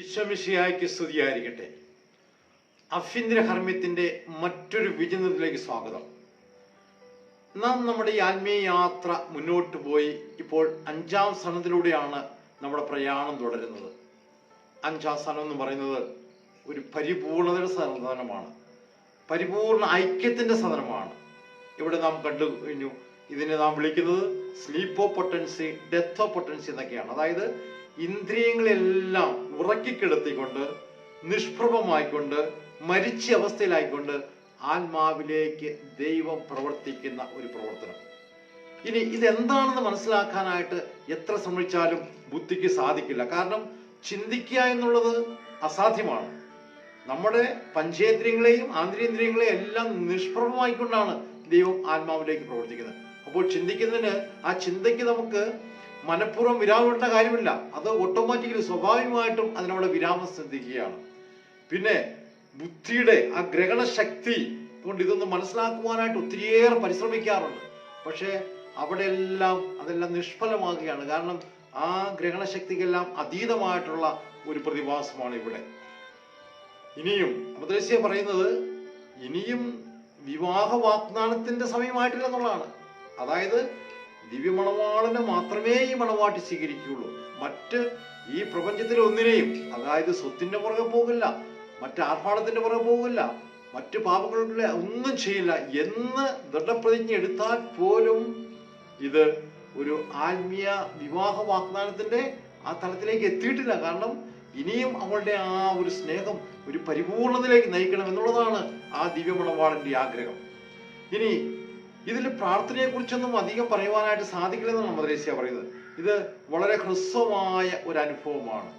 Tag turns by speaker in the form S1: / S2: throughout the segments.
S1: ഈശ്വമിഷിയായ്ക്ക് സ്തുതിയായിരിക്കട്ടെ. അഭ്യന്തര ഹർമ്മ്യത്തിന്റെ മറ്റൊരു വിജയത്തിലേക്ക് സ്വാഗതം. നാം നമ്മുടെ ഈ ആത്മീയ യാത്ര മുന്നോട്ട് പോയി ഇപ്പോൾ അഞ്ചാം സ്ഥലത്തിലൂടെയാണ് നമ്മുടെ പ്രയാണം തുടരുന്നത്. അഞ്ചാം സ്ഥലം എന്ന് പറയുന്നത് ഒരു പരിപൂർണതയുടെ സാധനമാണ്. പരിപൂർണ ഐക്യത്തിന്റെ സദനമാണ് ഇവിടെ നാം കണ്ടു കഴിഞ്ഞു. ഇതിനെ നാം വിളിക്കുന്നത് സ്ലീപ്പോ പൊട്ടൻസി ഡെത്തോ പൊട്ടൻസി എന്നൊക്കെയാണ്. അതായത് ഇന്ദ്രിയങ്ങളെല്ലാം ഉറക്കിക്കിടത്തിക്കൊണ്ട് നിഷ്പ്രഭമായിക്കൊണ്ട് മരിച്ച അവസ്ഥയിലായിക്കൊണ്ട് ആത്മാവിലേക്ക് ദൈവം പ്രവർത്തിക്കുന്ന ഒരു പ്രവർത്തനം. ഇനി ഇതെന്താണെന്ന് മനസ്സിലാക്കാനായിട്ട് എത്ര ശ്രമിച്ചാലും ബുദ്ധിക്ക് സാധിക്കില്ല. കാരണം ചിന്തിക്കുക എന്നുള്ളത് അസാധ്യമാണ്. നമ്മുടെ പഞ്ചേന്ദ്രിയങ്ങളെയും ആന്തരേന്ദ്രിയങ്ങളെയും എല്ലാം നിഷ്പ്രഭമായിക്കൊണ്ടാണ് ദൈവം ആത്മാവിലേക്ക് പ്രവർത്തിക്കുന്നത്. അപ്പോൾ ചിന്തിക്കുന്നതിന് ആ ചിന്തയ്ക്ക് നമുക്ക് മനഃപൂർവം വിരാമിടേണ്ട കാര്യമില്ല. അത് ഓട്ടോമാറ്റിക്കലി സ്വാഭാവികമായിട്ടും അതിനവിടെ വിരാമം ശ്രദ്ധിക്കുകയാണ് പിന്നെ ബുദ്ധിയുടെ ആ ഗ്രഹണ ശക്തി കൊണ്ട് ഇതൊന്ന് മനസ്സിലാക്കുവാനായിട്ട് ഒത്തിരിയേറെ പരിശ്രമിക്കാറുണ്ട്. പക്ഷേ അവിടെയെല്ലാം അതെല്ലാം നിഷ്ഫലമാകുകയാണ്. കാരണം ആ ഗ്രഹണ ശക്തിക്കെല്ലാം അതീതമായിട്ടുള്ള ഒരു പ്രതിഭാസമാണ് ഇവിടെ. ഇനിയും ഉപദേശിയ പറയുന്നത് ഇനിയും വിവാഹ വാഗ്ദാനത്തിന്റെ സമയമായിട്ടില്ല എന്നുള്ളതാണ് അതായത് ദിവ്യമണവാളനെ മാത്രമേ ഈ മണവാട്ടി സ്വീകരിക്കുകയുള്ളൂ. മറ്റ് ഈ പ്രപഞ്ചത്തിലെ ഒന്നിനെയും അതായത് സ്വത്തിന്റെ പുറകെ പോകില്ല മറ്റ് ആർഭാടത്തിന്റെ പുറകെ പോകില്ല മറ്റ് പാപങ്ങളുടെ ഒന്നും ചെയ്യില്ല എന്ന് ദൃഢപ്രതിജ്ഞ എടുത്താൽ പോലും ഇത് ഒരു ആത്മീയ വിവാഹ വാഗ്ദാനത്തിന്റെ ആ തലത്തിലേക്ക് എത്തിയിട്ടില്ല. കാരണം ഇനിയും അവളുടെ ആ ഒരു സ്നേഹം ഒരു പരിപൂർണതയിലേക്ക് നയിക്കണം എന്നുള്ളതാണ് ആ ദിവ്യമണവാളിന്റെ ആഗ്രഹം. ഇനി ഇതിൽ പ്രാർത്ഥനയെ കുറിച്ചൊന്നും അധികം പറയുവാനായിട്ട് സാധിക്കില്ലെന്നാണ് മദ്രേസ്യ പറയുന്നത്. ഇത് വളരെ ഹ്രസ്വമായ ഒരു അനുഭവമാണ്.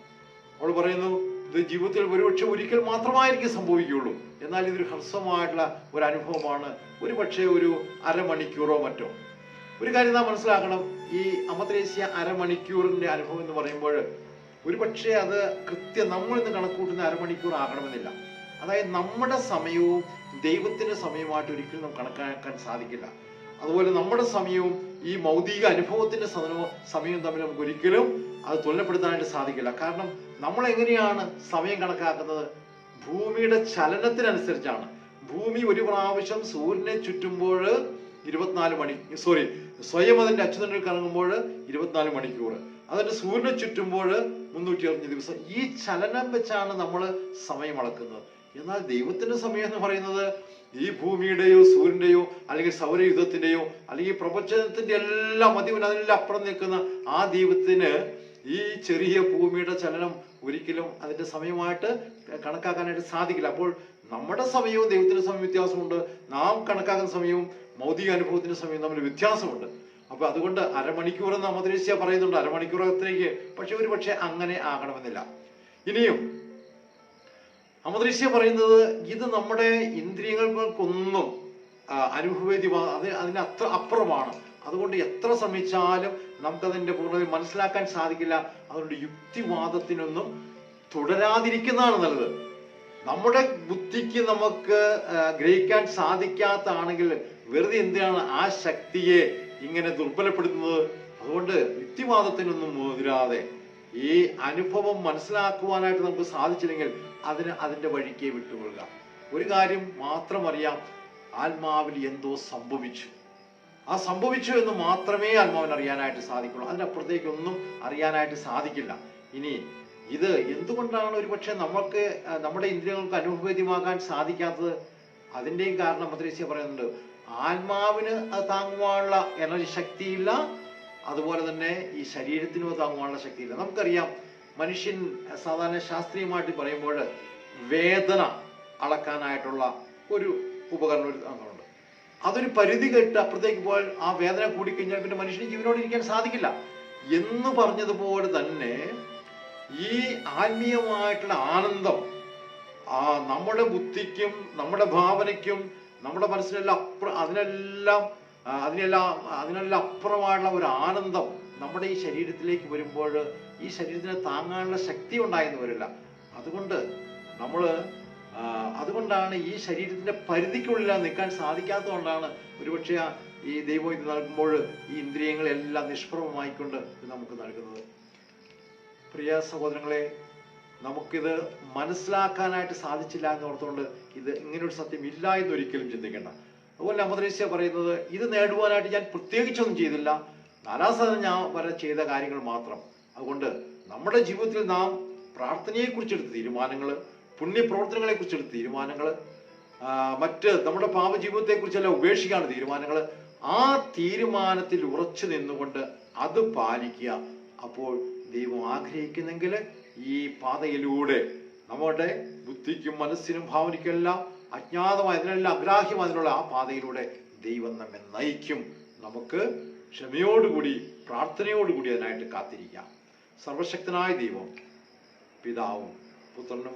S1: അവൾ പറയുന്നു ഇത് ജീവിതത്തിൽ ഒരുപക്ഷെ ഒരിക്കൽ മാത്രമായിരിക്കും സംഭവിക്കുകയുള്ളൂ. എന്നാൽ ഇതൊരു ഹ്രസ്വമായിട്ടുള്ള ഒരു അനുഭവമാണ് ഒരു പക്ഷേ ഒരു അരമണിക്കൂറോ മറ്റോ. ഒരു കാര്യം നാം മനസ്സിലാക്കണം ഈ അമദ്രേസ്യ അരമണിക്കൂറിന്റെ അനുഭവം എന്ന് പറയുമ്പോൾ ഒരു പക്ഷേ അത് കൃത്യം നമ്മൾ ഇന്ന് കണക്കൂട്ടുന്ന അരമണിക്കൂർ ആകണമെന്നില്ല. അതായത് നമ്മുടെ സമയവും ദൈവത്തിന്റെ സമയമായിട്ട് ഒരിക്കലും നമുക്ക് കണക്കാക്കാൻ സാധിക്കില്ല. അതുപോലെ നമ്മുടെ സമയവും ഈ മൗതിക അനുഭവത്തിന്റെ സമയവും തമ്മിൽ നമുക്ക് ഒരിക്കലും അത് തുലനപ്പെടുത്താനായിട്ട് സാധിക്കില്ല. കാരണം നമ്മൾ എങ്ങനെയാണ് സമയം കണക്കാക്കുന്നത്? ഭൂമിയുടെ ചലനത്തിനനുസരിച്ചാണ്. ഭൂമി ഒരു പ്രാവശ്യം സൂര്യനെ ചുറ്റുമ്പോൾ ഇരുപത്തിനാല് മണി സോറി സ്വയം അതിന്റെ അച്ചുതണ്ടിൽ കറങ്ങുമ്പോൾ ഇരുപത്തിനാല് മണിക്കൂർ. അതിന്റെ സൂര്യനെ ചുറ്റുമ്പോൾ മുന്നൂറ്റി അറുപത് ദിവസം. ഈ ചലനം വെച്ചാണ് നമ്മൾ സമയം അളക്കുന്നത്. എന്നാൽ ദൈവത്തിന്റെ സമയം എന്ന് പറയുന്നത് ഈ ഭൂമിയുടെയോ സൂര്യന്റെയോ അല്ലെങ്കിൽ സൗരയുദ്ധത്തിന്റെയോ അല്ലെങ്കിൽ പ്രപഞ്ചത്തിന്റെ എല്ലാം അതിനെല്ലാം അപ്പുറം നിൽക്കുന്ന ആ ദൈവത്തിന് ഈ ചെറിയ ഭൂമിയുടെ ചലനം ഒരിക്കലും അതിന്റെ സമയമായിട്ട് കണക്കാക്കാനായിട്ട് സാധിക്കില്ല. അപ്പോൾ നമ്മുടെ സമയവും ദൈവത്തിന്റെ സമയം വ്യത്യാസമുണ്ട്. നാം കണക്കാക്കുന്ന സമയവും മൗതിക അനുഭവത്തിന്റെ സമയവും തമ്മിൽ വ്യത്യാസമുണ്ട്. അപ്പൊ അതുകൊണ്ട് അരമണിക്കൂർ എന്ന് അമദ്രേശ്യ പറയുന്നുണ്ട്. അരമണിക്കൂറത്തേക്ക് പക്ഷെ ഒരു പക്ഷെ അങ്ങനെ ആകണമെന്നില്ല. ഇനിയും അമദ്രേശ്യ പറയുന്നത് ഇത് നമ്മുടെ ഇന്ദ്രിയങ്ങൾക്കൊന്നും ആ, അനുഭവേദ്യ അത് അതിന് അത്ര അപ്പുറമാണ്. അതുകൊണ്ട് എത്ര ശ്രമിച്ചാലും നമുക്കതിന്റെ പൂർണത മനസ്സിലാക്കാൻ സാധിക്കില്ല. അതുകൊണ്ട് യുക്തിവാദത്തിനൊന്നും തുടരാതിരിക്കുന്നതാണ് നല്ലത്. നമ്മുടെ ബുദ്ധിക്ക് നമുക്ക് ഗ്രഹിക്കാൻ സാധിക്കാത്താണെങ്കിൽ വെറുതെ എന്തിനാണ് ആ ശക്തിയെ ഇങ്ങനെ ദുർബലപ്പെടുത്തുന്നത്? അതുകൊണ്ട് യുക്തിവാദത്തിനൊന്നും മുതിരാതെ ഈ അനുഭവം മനസ്സിലാക്കുവാനായിട്ട് നമുക്ക് സാധിച്ചില്ലെങ്കിൽ അതിന് അതിന്റെ വഴിക്ക് വിട്ടുകൊള്ളുക ഒരു കാര്യം മാത്രം അറിയാം. ആത്മാവിൽ എന്തോ സംഭവിച്ചു. ആ സംഭവിച്ചു എന്ന് മാത്രമേ ആത്മാവിന് അറിയാനായിട്ട് സാധിക്കുള്ളൂ. അതിനപ്പുറത്തേക്കൊന്നും അറിയാനായിട്ട് സാധിക്കില്ല. ഇനി ഇത് എന്തുകൊണ്ടാണ് ഒരുപക്ഷെ നമുക്ക് നമ്മുടെ ഇന്ദ്രിയങ്ങൾക്ക് അനുഭവേദ്യമാകാൻ സാധിക്കാത്തത്? അതിന്റെയും കാരണം മദ്രീസ്യ പറയുന്നുണ്ട് ആത്മാവിന് അത് താങ്ങുവാനുള്ള എനർജി ശക്തിയില്ല അതുപോലെ തന്നെ ഈ ശരീരത്തിനും താങ്ങുവാനുള്ള ശക്തിയില്ല. നമുക്കറിയാം മനുഷ്യൻ സാധാരണ ശാസ്ത്രീയമായിട്ട് പറയുമ്പോൾ വേദന അളക്കാനായിട്ടുള്ള ഒരു ഉപകരണം ഒരു അതൊരു പരിധി കെട്ട് അപ്പുറത്തേക്ക് പോയാൽ ആ വേദന കൂടിക്കഴിഞ്ഞാൽ പിന്നെ മനുഷ്യന് ജീവനോട് ഇരിക്കാൻ സാധിക്കില്ല. എന്ന് പറഞ്ഞതുപോലെ തന്നെ ഈ ആത്മീയമായിട്ടുള്ള ആനന്ദം ആ നമ്മുടെ ബുദ്ധിക്കും നമ്മുടെ ഭാവനയ്ക്കും നമ്മുടെ മനസ്സിനെല്ലാം അപ്പുറം അതിനെല്ലാം അതിനെല്ലാം അതിനെല്ലാം അപ്പുറമായുള്ള ഒരു ആനന്ദം നമ്മുടെ ഈ ശരീരത്തിലേക്ക് വരുമ്പോൾ ഈ ശരീരത്തിന് താങ്ങാനുള്ള ശക്തി ഉണ്ടായെന്ന് വരില്ല. അതുകൊണ്ട് നമ്മൾ അതുകൊണ്ടാണ് ഈ ശരീരത്തിന്റെ പരിധിക്കുള്ളിൽ നിൽക്കാൻ സാധിക്കാത്തതുകൊണ്ടാണ് ഒരുപക്ഷെ ഈ ദൈവം ഇത് നൽകുമ്പോൾ ഈ ഇന്ദ്രിയങ്ങളെല്ലാം നിഷ്പ്രഭമായിക്കൊണ്ട് ഇത് നമുക്ക് നൽകുന്നത്. പ്രിയ സഹോദരങ്ങളെ നമുക്കിത് മനസ്സിലാക്കാനായിട്ട് സാധിച്ചില്ല എന്ന് ഓർത്തുകൊണ്ട് ഇത് ഇങ്ങനൊരു സത്യം ഇല്ല എന്ന് ഒരിക്കലും ചിന്തിക്കേണ്ട. അതുപോലെ അമദ്രീസ്യ പറയുന്നത് ഇത് നേടുവാനായിട്ട് ഞാൻ പ്രത്യേകിച്ചൊന്നും ചെയ്തില്ല. നാലാം സാധനം ഞാൻ വരെ ചെയ്ത കാര്യങ്ങൾ മാത്രം. അതുകൊണ്ട് നമ്മുടെ ജീവിതത്തിൽ നാം പ്രാർത്ഥനയെക്കുറിച്ചെടുത്ത തീരുമാനങ്ങൾ പുണ്യപ്രവർത്തനങ്ങളെ കുറിച്ചുള്ള തീരുമാനങ്ങൾ മറ്റ് നമ്മുടെ പാപജീവിതത്തെക്കുറിച്ചെല്ലാം ഉപേക്ഷിക്കാണ് തീരുമാനങ്ങൾ ആ തീരുമാനത്തിൽ ഉറച്ചു നിന്നുകൊണ്ട് അത് പാലിക്കുക. അപ്പോൾ ദൈവം ആഗ്രഹിക്കുന്നെങ്കിൽ ഈ പാതയിലൂടെ നമ്മുടെ ബുദ്ധിക്കും മനസ്സിനും ഭാവനയ്ക്കെല്ലാം അജ്ഞാതമായ അതിനെല്ലാം അഗ്രാഹ്യമായതിനുള്ള ആ പാതയിലൂടെ ദൈവം നമ്മെ നയിക്കും. നമുക്ക് ക്ഷമയോടുകൂടി പ്രാർത്ഥനയോടുകൂടി അതിനായിട്ട് കാത്തിരിക്കാം. സർവശക്തനായ ദൈവം പിതാവും പുത്രനും